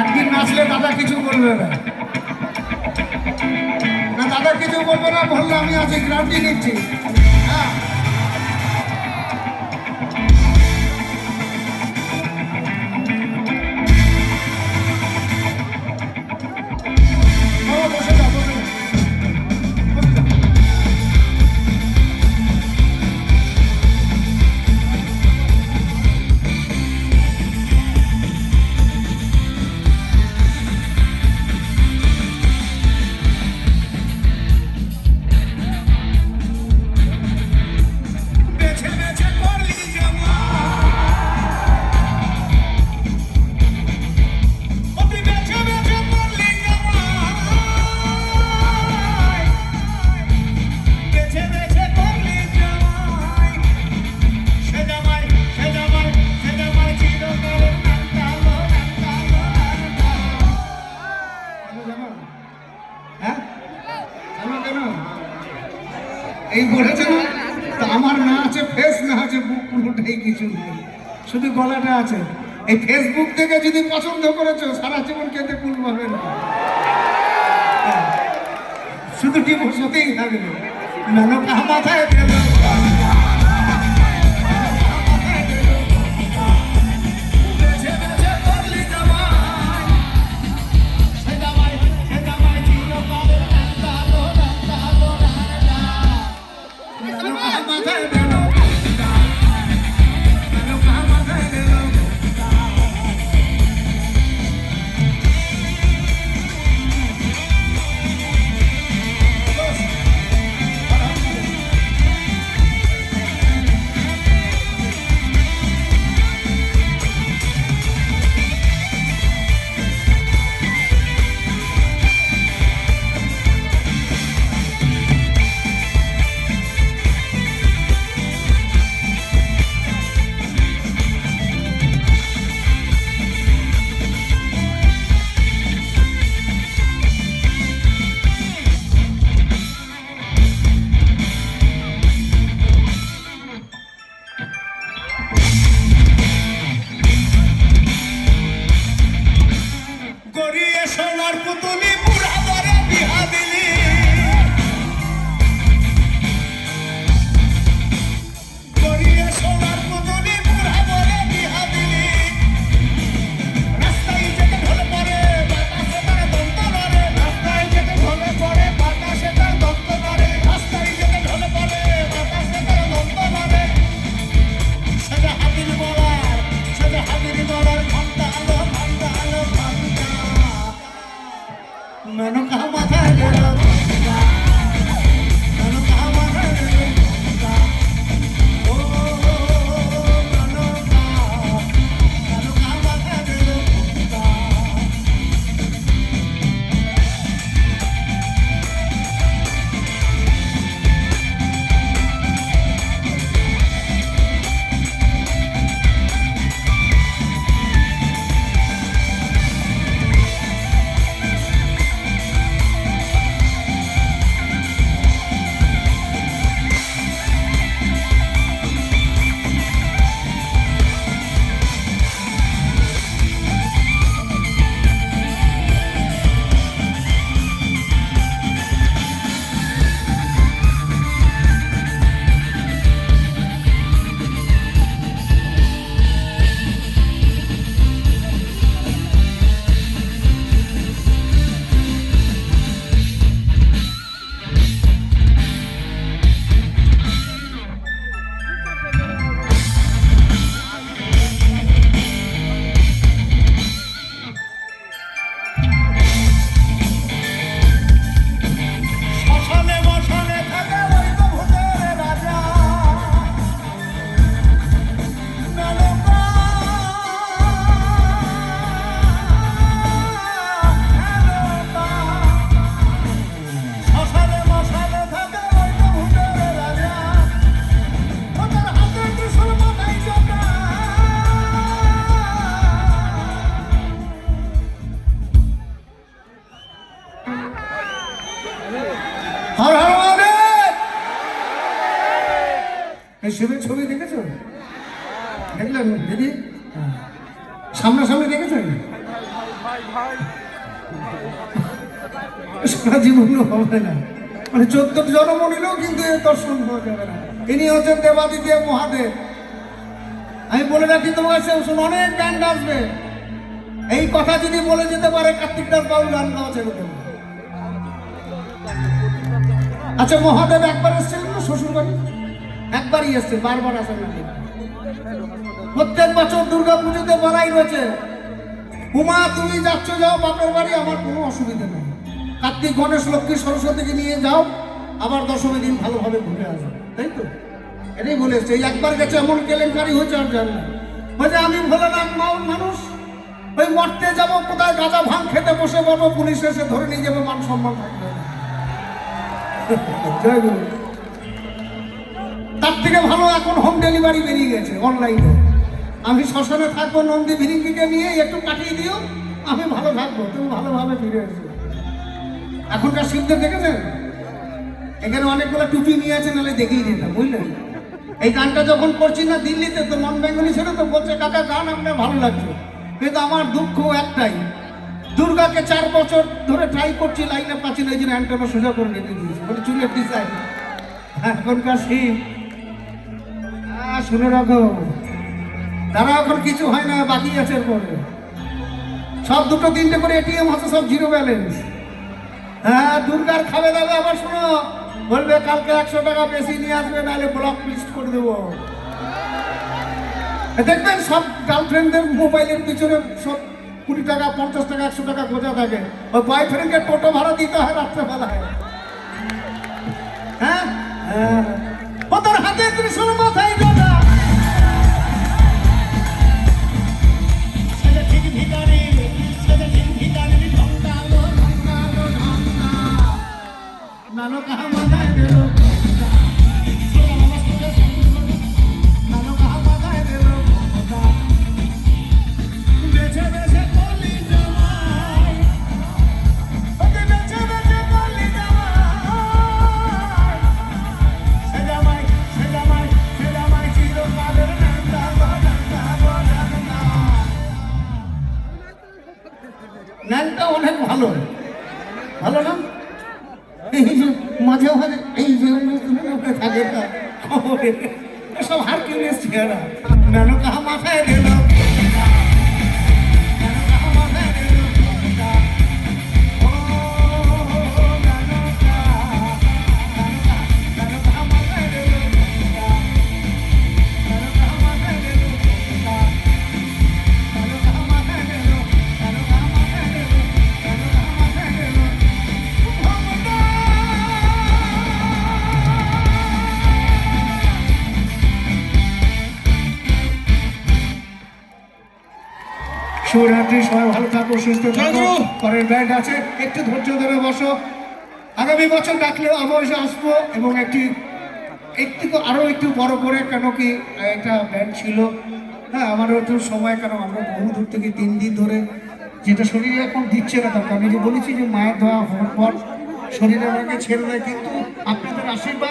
একদিন নাচলে দাদা কিছু বলবে না না দাদা কিছু বলবে না, বললে আমি আজকে গ্রামটি নিচ্ছি। হ্যাঁ। হ্যাঁ? এই বলেছে না আমার না আছে ফেস না আছে, বুক পুরোটাই কিছু নেই। শুধু গলাটা আছে। এই ফেসবুক থেকে যদি পছন্দ করেছ, সারা জীবন খেতে কুল পাবে না। হ্যাঁ। শুধু কি বসতেই থাকবে। ননকা মাথায় ਮੈਨੂੰ ਕਹੋ ਮਥਾ ਜਿਹੜਾ হর হর মহাদেব! এই শিবের ছবি দেখেছ? দেখলেন দিদি? হ্যাঁ। সামনাসামনি দেখেছেন সারা জীবন হবে না। মানে চোদ্দ জনম নিলেও কিন্তু এর দর্শন হওয়া যাবে হচ্ছেন দেবাদিদেব মহাদেব। আমি বলে রাখি তোমার অনেক গান আসবে। এই কথা যদি বলে যেতে পারে, কার্তিক দাস বাবু গান গাওয়া ছেড়ে দেবো। আচ্ছা মহাদেব একবার এসেছিলেন না শ্বশুর বাড়ি একবারই এসছে বারবার আসেন না। প্রত্যেক বছর দুর্গা পুজোতে বলাই রয়েছে, উমা, তুমি যাচ্ছ, যাও, বাপের বাড়ি, আমার কোনো অসুবিধা নেই। কার্তিক, গণেশ, লক্ষ্মী, সরস্বতীকে নিয়ে যাও, আবার দশমী দিন ভালোভাবে ঘুরে আসো তাই তো? এটাই বলে এসছে একবার গেছে, এমন কেলেঙ্কারি হয়েছে, আর জান না। বলছে আমি ভোলানাথ মাউন মানুষ, ওই মরতে যাব, কোথায় গাঁজা ভাঙ খেতে বসে বলব পুলিশ এসে ধরে নিয়ে যাবে, মান সম্মান থাকবে। তার থেকে ভালো এখন হোম ডেলিভারি বেরিয়ে গেছে অনলাইনে আমি শ্মশানে থাকব, নন্দী ভিরিঙ্গিকে নিয়ে একটু কাটিয়ে দিও, আমি ভালো থাকব, তুমি ভালোভাবে ফিরে এসো। এখনকার শিবদের দেখেছেন? এখানে অনেকগুলো টুপি নিয়ে আছে, নাহলে দেখিয়ে দিতাম, বুঝলেন? এই গানটা যখন করছি না দিল্লিতে, তো নন বেঙ্গলি ছিল তো বলছে, কাকা, গান আপনার ভালো লাগছে। কিন্তু আমার দুঃখ একটাই দুর্গাকে চার বছর ধরে ট্রাই করছি লাইনে পাচ্ছি না, এই জন্য অ্যান্টেনা সোজা করে রেখে দিয়েছি। বলে, চুলের ডিজাইন এখনকার সিম শুনে রাখো। তারা এখন কিছু হয় না, বাকি আছে পরে সব দুটো তিনটে করে এটিএম হচ্ছে সব জিরো ব্যালেন্স হ্যাঁ দুর্গার খাবে দাবে আবার শোনো। বলবে, কালকে একশো টাকা বেশি নিয়ে আসবে, নাহলে ব্লক লিস্ট করে দেবো। দেখবেন, সব গার্লফ্রেন্ডদের মোবাইলের পিছনে সব কুড়ি টাকা, পঞ্চাশ টাকা, একশো টাকা গোজা থাকে। ওই বয়ফ্রেন্ডকে টোটো ভাড়া দিতে হয় রাত্রেবেলায়। হ্যাঁ? হ্যাঁ। ও তোর হাতে শুরু মাথায় ভালো না? এই যে মাঝে মাঝে এই যে থাকে না সব হার কিনে নানো কাহা মাথায় দিল? শিবরাত্রি সবাই ভালো থাকো সুস্থ থাকো। পরের ব্যান্ড আছে একটু ধৈর্য ধরে বসো। আগামী বছর ডাকলে অবশ্যই আসব এবং একটি একটু আরও একটু বড় করে কেন কি একটা ব্যান্ড ছিল। হ্যাঁ আমারও একটু সময় কেন আমরা বহু দূর থেকে তিন দিন ধরে যেটা শরীরে এখন দিচ্ছে না দরকার আমি যে বলেছি যে মায়ের ধোয়া হওয়ার পর শরীরে আমাকে ছেড়ে দেয় কিন্তু আপনাদের আশীর্বাদ